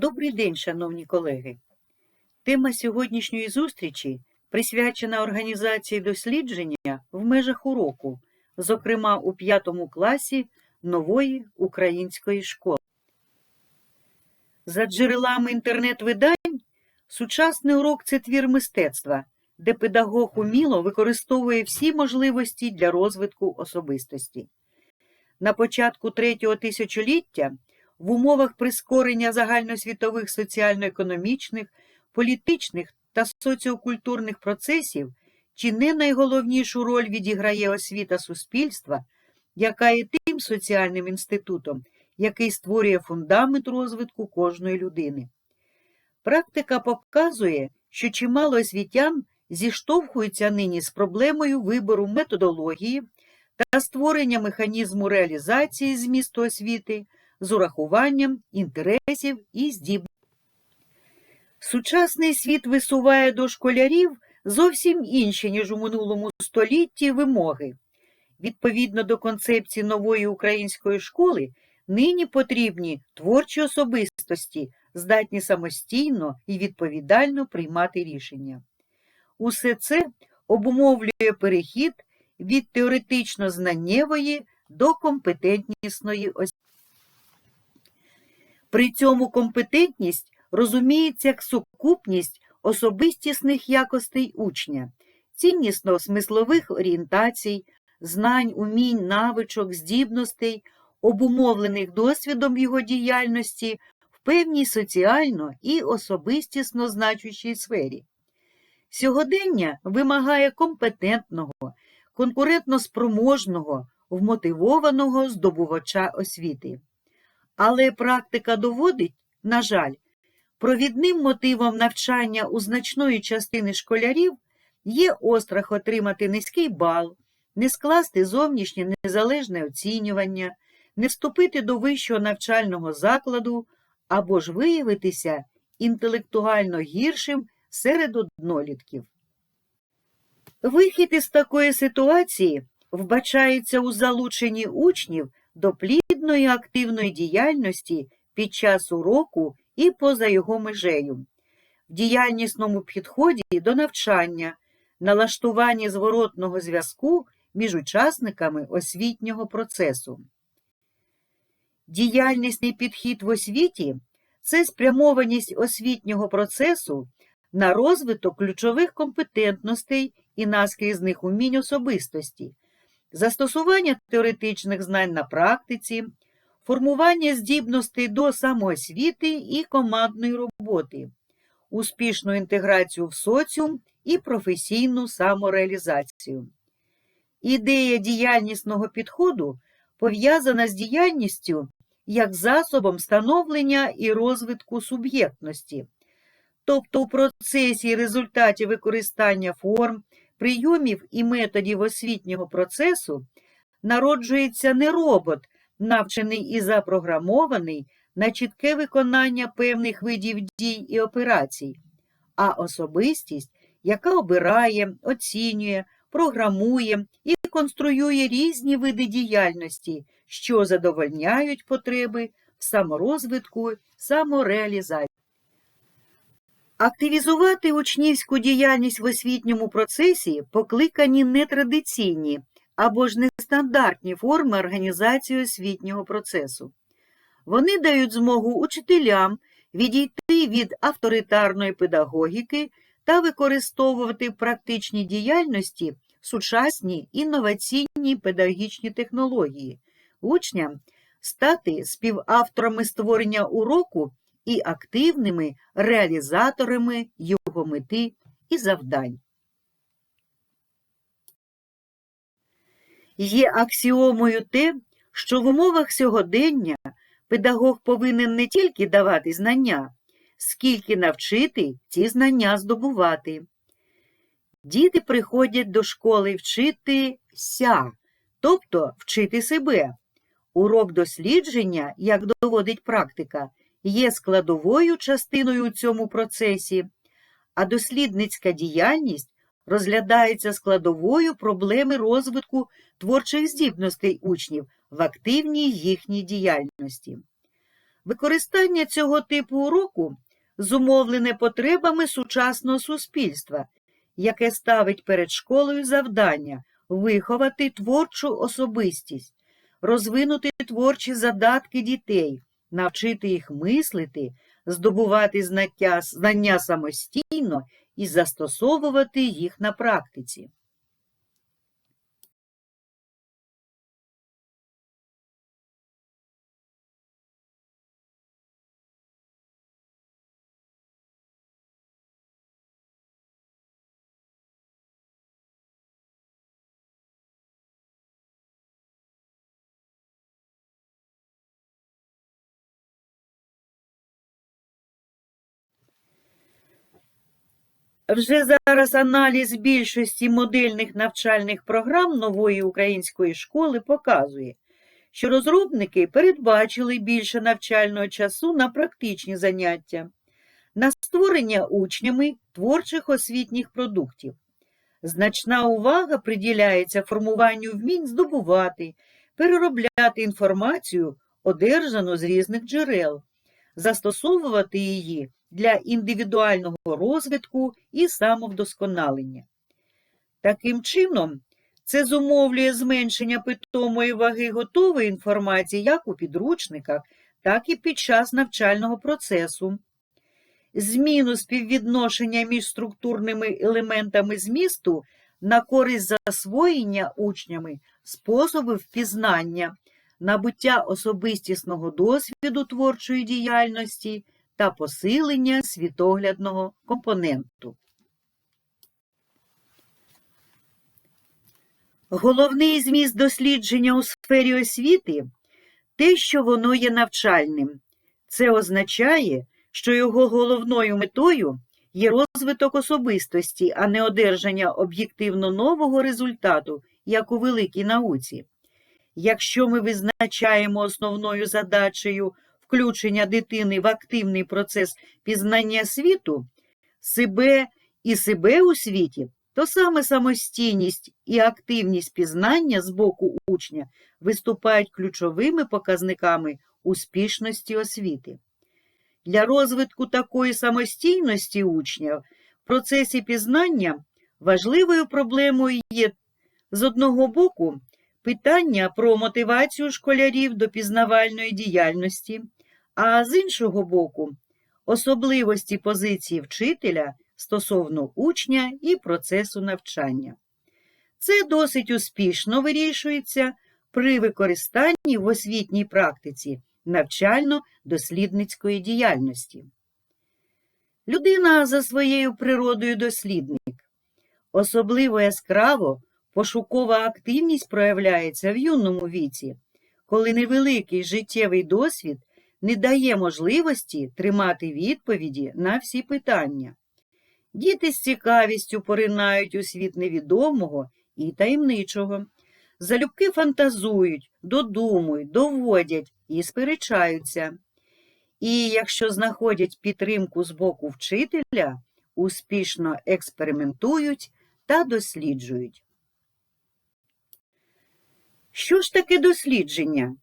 Добрий день, шановні колеги. Тема сьогоднішньої зустрічі присвячена організації дослідження в межах уроку, зокрема у п'ятому класі нової української школи. За джерелами інтернет-видань, сучасний урок це твір мистецтва, де педагог уміло використовує всі можливості для розвитку особистості. На початку третього тисячоліття в умовах прискорення загальносвітових соціально-економічних, політичних та соціокультурних процесів чи не найголовнішу роль відіграє освіта суспільства, яка є тим соціальним інститутом, який створює фундамент розвитку кожної людини. Практика показує, що чимало освітян зіштовхуються нині з проблемою вибору методології та створення механізму реалізації змісту освіти з урахуванням інтересів і здібностей. Сучасний світ висуває до школярів зовсім інші, ніж у минулому столітті, вимоги. Відповідно до концепції нової української школи, нині потрібні творчі особистості, здатні самостійно і відповідально приймати рішення. Усе це обумовлює перехід від теоретично знаннєвої до компетентнісної освіти. При цьому компетентність розуміється як сукупність особистісних якостей учня, ціннісно-смислових орієнтацій, знань, умінь, навичок, здібностей, обумовлених досвідом його діяльності в певній соціально і особистісно значущій сфері. Сьогодення вимагає компетентного, конкурентно спроможного, вмотивованого здобувача освіти. Але практика доводить, на жаль, провідним мотивом навчання у значної частини школярів є острах отримати низький бал, не скласти зовнішнє незалежне оцінювання, не вступити до вищого навчального закладу або ж виявитися інтелектуально гіршим серед однолітків. Вихід із такої ситуації вбачається у залученні учнів до плідної активної діяльності під час уроку і поза його межею, в діяльнісному підході до навчання, налаштуванні зворотного зв'язку між учасниками освітнього процесу. Діяльнісний підхід в освіті це спрямованість освітнього процесу на розвиток ключових компетентностей і наскрізних умінь особистості, застосування теоретичних знань на практиці, формування здібностей до самоосвіти і командної роботи, успішну інтеграцію в соціум і професійну самореалізацію. Ідея діяльнісного підходу пов'язана з діяльністю як засобом становлення і розвитку суб'єктності, тобто у процесі і результаті використання форм, прийомів і методів освітнього процесу народжується не робот, навчений і запрограмований на чітке виконання певних видів дій і операцій, а особистість, яка обирає, оцінює, програмує і конструює різні види діяльності, що задовольняють потреби в саморозвитку, самореалізації. Активізувати учнівську діяльність в освітньому процесі покликані нетрадиційні або ж нестандартні форми організації освітнього процесу. Вони дають змогу учителям відійти від авторитарної педагогіки та використовувати в практичній діяльності сучасні інноваційні педагогічні технології, учням стати співавторами створення уроку і активними реалізаторами його мети і завдань. Є аксіомою те, що в умовах сьогодення педагог повинен не тільки давати знання, скільки навчити ці знання здобувати. Діти приходять до школи вчитися, тобто вчити себе. Урок дослідження, як доводить практика, є складовою частиною у цьому процесі, а дослідницька діяльність розглядається складовою проблеми розвитку творчих здібностей учнів в активній їхній діяльності. Використання цього типу уроку зумовлене потребами сучасного суспільства, яке ставить перед школою завдання виховати творчу особистість, розвинути творчі задатки дітей, навчити їх мислити, здобувати знаття, знання самостійно і застосовувати їх на практиці. Вже зараз аналіз більшості модельних навчальних програм нової української школи показує, що розробники передбачили більше навчального часу на практичні заняття, на створення учнями творчих освітніх продуктів. Значна увага приділяється формуванню вмінь здобувати, переробляти інформацію, одержану з різних джерел, застосовувати її для індивідуального розвитку і самовдосконалення. Таким чином, це зумовлює зменшення питомої ваги готової інформації як у підручниках, так і під час навчального процесу, зміну співвідношення між структурними елементами змісту на користь засвоєння учнями способів впізнання, набуття особистісного досвіду творчої діяльності та посилення світоглядного компоненту. Головний зміст дослідження у сфері освіти те, що воно є навчальним. Це означає, що його головною метою є розвиток особистості, а не одержання об'єктивно нового результату, як у великій науці. Якщо ми визначаємо основною задачею включення дитини в активний процес пізнання світу, себе і себе у світі, то саме самостійність і активність пізнання з боку учня виступають ключовими показниками успішності освіти. Для розвитку такої самостійності учня в процесі пізнання важливою проблемою є з одного боку питання про мотивацію школярів до пізнавальної діяльності, а з іншого боку, особливості позиції вчителя стосовно учня і процесу навчання. Це досить успішно вирішується при використанні в освітній практиці навчально-дослідницької діяльності. Людина за своєю природою дослідник. Особливо яскраво пошукова активність проявляється в юному віці, коли невеликий життєвий досвід не дає можливості тримати відповіді на всі питання. Діти з цікавістю поринають у світ невідомого і таємничого, залюбки фантазують, додумують, доводять і сперечаються. І якщо знаходять підтримку з боку вчителя, успішно експериментують та досліджують. Що ж таке дослідження?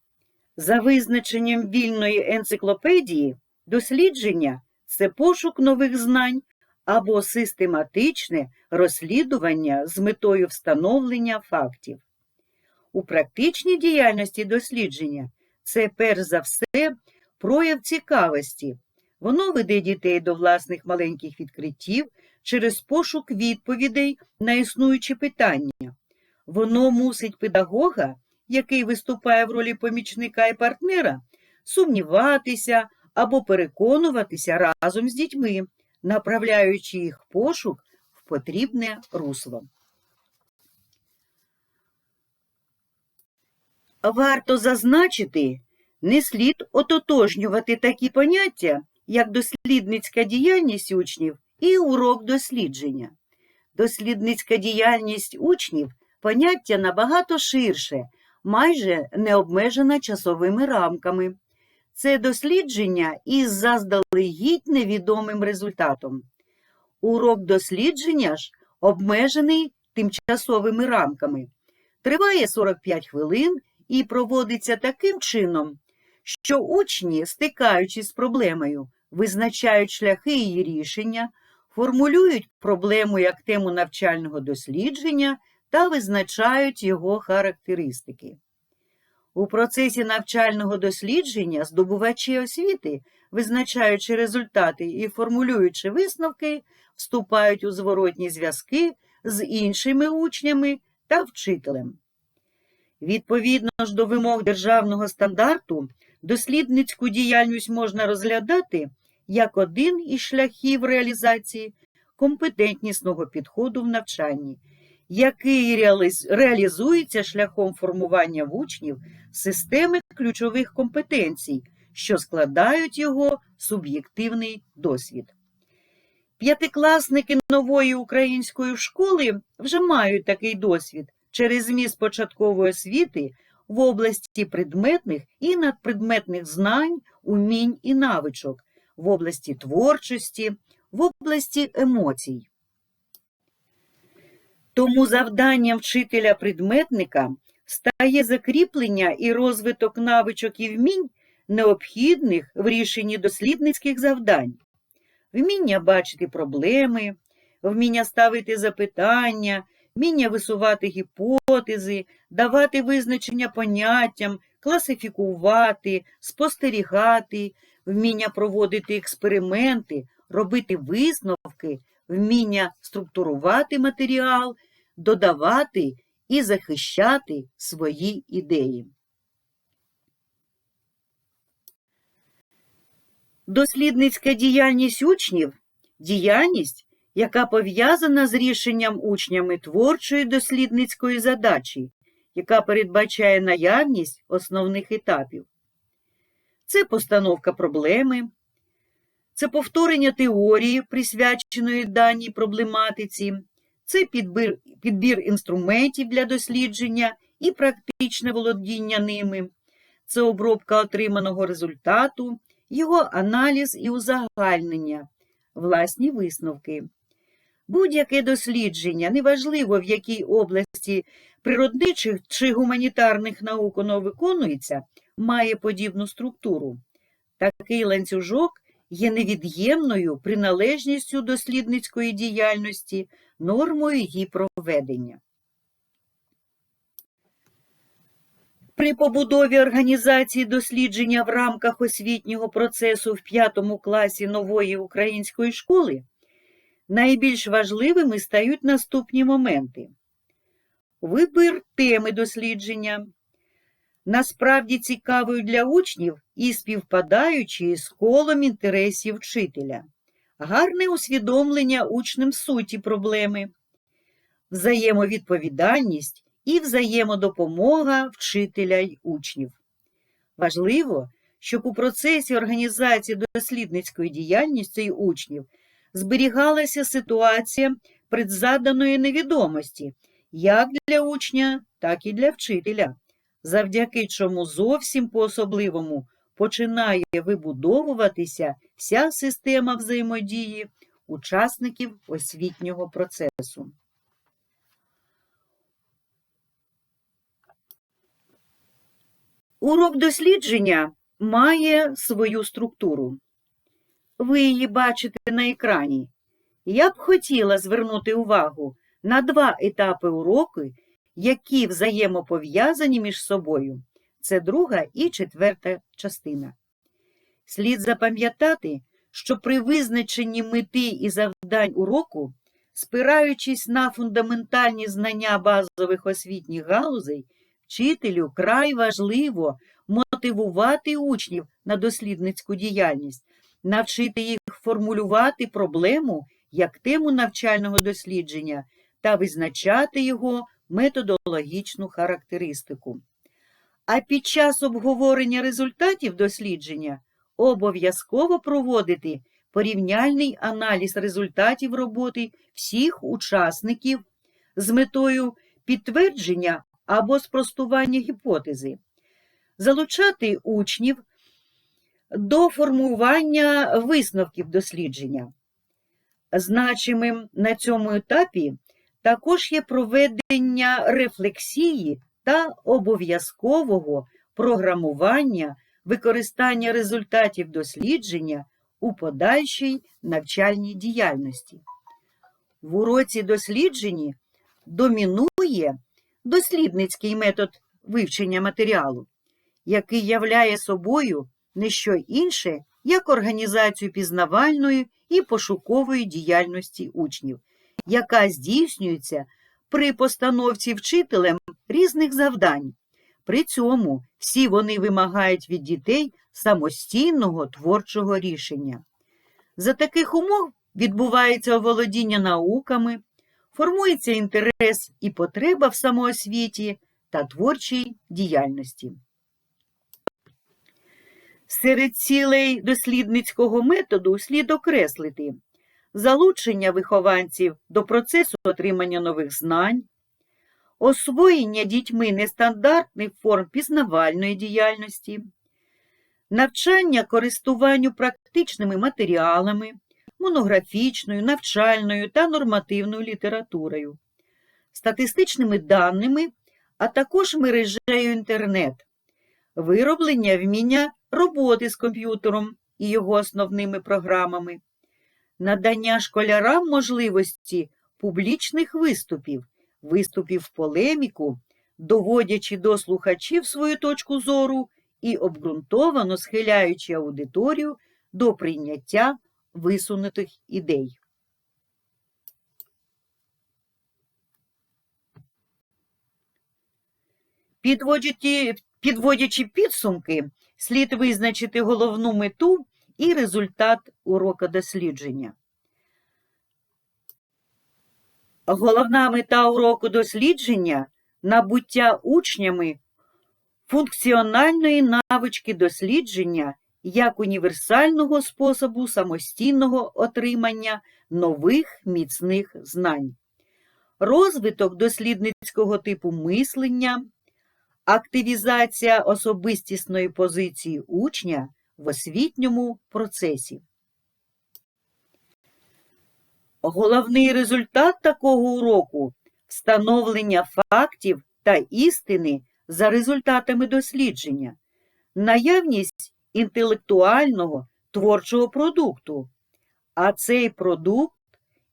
За визначенням вільної енциклопедії, дослідження це пошук нових знань або систематичне розслідування з метою встановлення фактів. У практичній діяльності дослідження це перш за все прояв цікавості. Воно веде дітей до власних маленьких відкриттів через пошук відповідей на існуючі питання. Воно мусить педагога який виступає в ролі помічника і партнера, сумніватися або переконуватися разом з дітьми, направляючи їх пошук в потрібне русло. Варто зазначити, не слід ототожнювати такі поняття, як дослідницька діяльність учнів і урок дослідження. Дослідницька діяльність учнів поняття набагато ширше, майже не обмежена часовими рамками. Це дослідження із заздалегідь невідомим результатом. Урок дослідження ж обмежений тимчасовими рамками, триває 45 хвилин і проводиться таким чином, що учні, стикаючись з проблемою, визначають шляхи її рішення, формулюють проблему як тему навчального дослідження та визначають його характеристики. У процесі навчального дослідження здобувачі освіти, визначаючи результати і формулюючи висновки, вступають у зворотні зв'язки з іншими учнями та вчителем. Відповідно ж до вимог державного стандарту, дослідницьку діяльність можна розглядати як один із шляхів реалізації компетентнісного підходу в навчанні, який реалізується шляхом формування в учнів системи ключових компетенцій, що складають його суб'єктивний досвід. П'ятикласники нової української школи вже мають такий досвід через зміст початкової освіти в області предметних і надпредметних знань, умінь і навичок, в області творчості, в області емоцій. Тому завданням вчителя-предметника стає закріплення і розвиток навичок і вмінь, необхідних в рішенні дослідницьких завдань, вміння бачити проблеми, вміння ставити запитання, вміння висувати гіпотези, давати визначення поняттям, класифікувати, спостерігати, вміння проводити експерименти, робити висновки, вміння структурувати матеріал, додавати і захищати свої ідеї. Дослідницька діяльність учнів діяльність, яка пов'язана з рішенням учнями творчої дослідницької задачі, яка передбачає наявність основних етапів. Це постановка проблеми, це повторення теорії, присвяченої даній проблематиці, це підбір, підбір інструментів для дослідження і практичне володіння ними, це обробка отриманого результату, його аналіз і узагальнення, власні висновки. Будь-яке дослідження, неважливо в якій області природничих чи гуманітарних наук воно виконується, має подібну структуру. Такий ланцюжок є невід'ємною приналежністю дослідницької діяльності, нормою її проведення. При побудові організації дослідження в рамках освітнього процесу в п'ятому класі нової української школи найбільш важливими стають наступні моменти. Вибір теми дослідження, насправді цікавою для учнів і співпадаючою з колом інтересів вчителя, гарне усвідомлення учнем суті проблеми, взаємовідповідальність і взаємодопомога вчителя й учнів. Важливо, щоб у процесі організації дослідницької діяльності учнів зберігалася ситуація предзаданої невідомості як для учня, так і для вчителя, завдяки чому зовсім по-особливому починає вибудовуватися вся система взаємодії учасників освітнього процесу. Урок дослідження має свою структуру. Ви її бачите на екрані. Я б хотіла звернути увагу на два етапи уроку, які взаємопов'язані між собою. Це друга і четверта частина. Слід запам'ятати, що при визначенні мети і завдань уроку, спираючись на фундаментальні знання базових освітніх галузей, вчителю край важливо мотивувати учнів на дослідницьку діяльність, навчити їх формулювати проблему як тему навчального дослідження та визначати його методологічну характеристику. А під час обговорення результатів дослідження обов'язково проводити порівняльний аналіз результатів роботи всіх учасників з метою підтвердження або спростування гіпотези, залучати учнів до формування висновків дослідження. Значимим на цьому етапі також є проведення рефлексії та обов'язкового програмування використання результатів дослідження у подальшій навчальній діяльності. В уроці дослідженні домінує дослідницький метод вивчення матеріалу, який являє собою не що інше, як організацію пізнавальної і пошукової діяльності учнів, яка здійснюється при постановці вчителем різних завдань. При цьому всі вони вимагають від дітей самостійного творчого рішення. За таких умов відбувається оволодіння науками, формується інтерес і потреба в самоосвіті та творчій діяльності. Серед цілей дослідницького методу слід окреслити залучення вихованців до процесу отримання нових знань, освоєння дітьми нестандартних форм пізнавальної діяльності, навчання користуванню практичними матеріалами, монографічною, навчальною та нормативною літературою, статистичними даними, а також мережею інтернет, вироблення вміння роботи з комп'ютером і його основними програмами, надання школярам можливості публічних виступів, виступів в полеміку, доводячи до слухачів свою точку зору і обґрунтовано схиляючи аудиторію до прийняття висунутих ідей. Підводячи, підсумки, слід визначити головну мету і результат урока дослідження. Головна мета уроку дослідження набуття учнями функціональної навички дослідження як універсального способу самостійного отримання нових міцних знань, розвиток дослідницького типу мислення, активізація особистісної позиції учня в освітньому процесі. Головний результат такого уроку встановлення фактів та істини за результатами дослідження, наявність інтелектуального творчого продукту, а цей продукт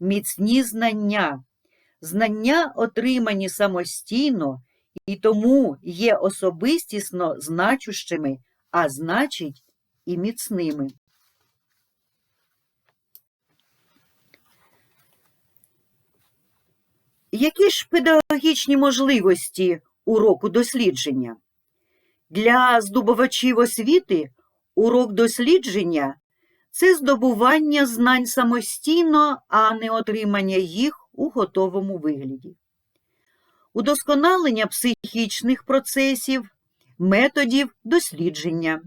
міцні знання, знання, отримані самостійно і тому є особистісно значущими, а значить і міцними. Які ж педагогічні можливості уроку дослідження? Для здобувачів освіти урок дослідження це здобування знань самостійно, а не отримання їх у готовому вигляді. Удосконалення психічних процесів, методів дослідження,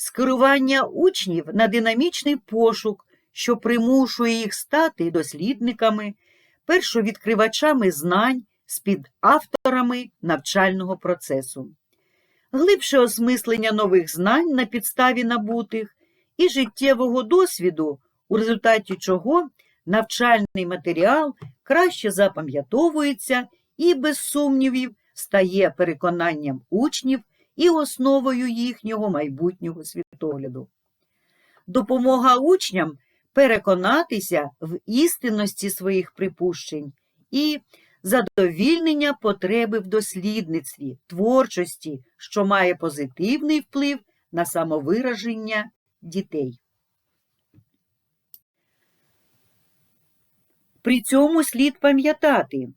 скерування учнів на динамічний пошук, що примушує їх стати дослідниками, першовідкривачами знань, співавторами навчального процесу, глибше осмислення нових знань на підставі набутих і життєвого досвіду, у результаті чого навчальний матеріал краще запам'ятовується і, без сумнівів, стає переконанням учнів і основою їхнього майбутнього світогляду. Допомога учням переконатися в істинності своїх припущень і задовільнення потреби в дослідництві, творчості, що має позитивний вплив на самовираження дітей. При цьому слід пам'ятати,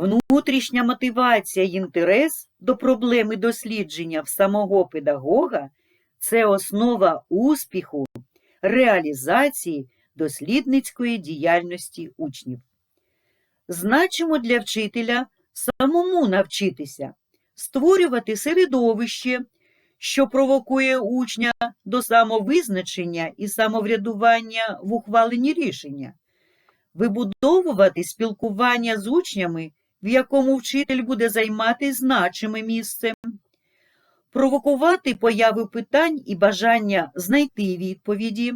внутрішня мотивація і інтерес до проблеми дослідження в самого педагога це основа успіху, реалізації дослідницької діяльності учнів. Значимо для вчителя самому навчитися, створювати середовище, що провокує учня до самовизначення і самоврядування в ухваленні рішення, вибудовувати спілкування з учнями, в якому вчитель буде займати значиме місце, провокувати появу питань і бажання знайти відповіді,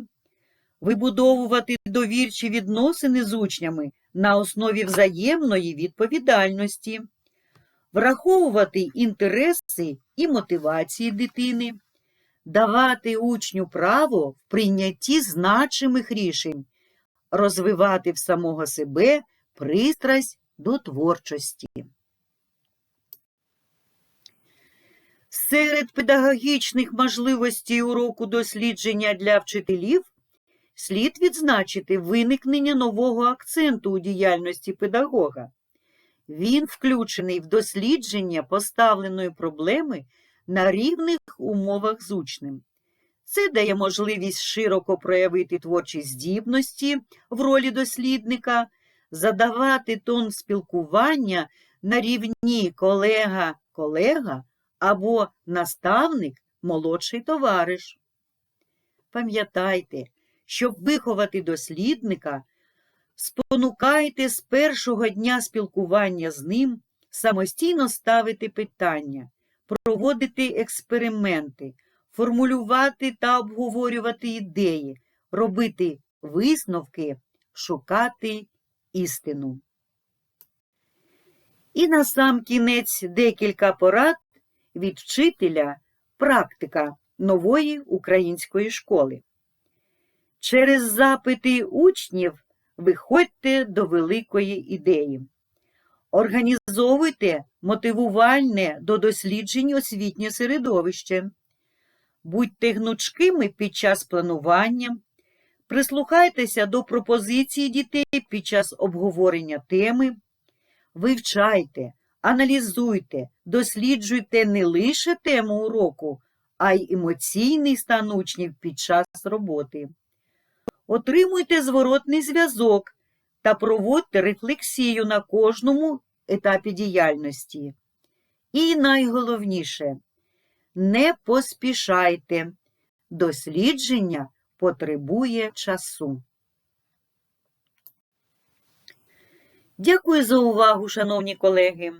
вибудовувати довірчі відносини з учнями на основі взаємної відповідальності, враховувати інтереси і мотивації дитини, давати учню право в прийнятті значимих рішень, розвивати в самого себе пристрасть до творчості. Серед педагогічних можливостей уроку дослідження для вчителів слід відзначити виникнення нового акценту у діяльності педагога. Він включений в дослідження поставленої проблеми на рівних умовах з учнем. Це дає можливість широко проявити творчі здібності в ролі дослідника, задавати тон спілкування на рівні колега-колега або наставник молодший товариш. Пам'ятайте, щоб виховати дослідника, спонукайте з першого дня спілкування з ним самостійно ставити питання, проводити експерименти, формулювати та обговорювати ідеї, робити висновки, шукати істину. І на сам кінець декілька порад від вчителя практика нової української школи. Через запити учнів виходьте до великої ідеї. Організовуйте мотивувальне до досліджень освітнє середовище. Будьте гнучкими під час планування, прислухайтеся до пропозицій дітей під час обговорення теми, вивчайте, аналізуйте, досліджуйте не лише тему уроку, а й емоційний стан учнів під час роботи. Отримуйте зворотний зв'язок та проводьте рефлексію на кожному етапі діяльності. І найголовніше не поспішайте. Дослідження потребує часу. Дякую за увагу, шановні колеги.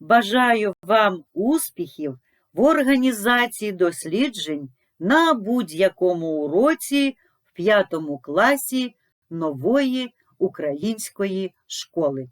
Бажаю вам успіхів в організації досліджень на будь-якому уроці в п'ятому класі нової української школи.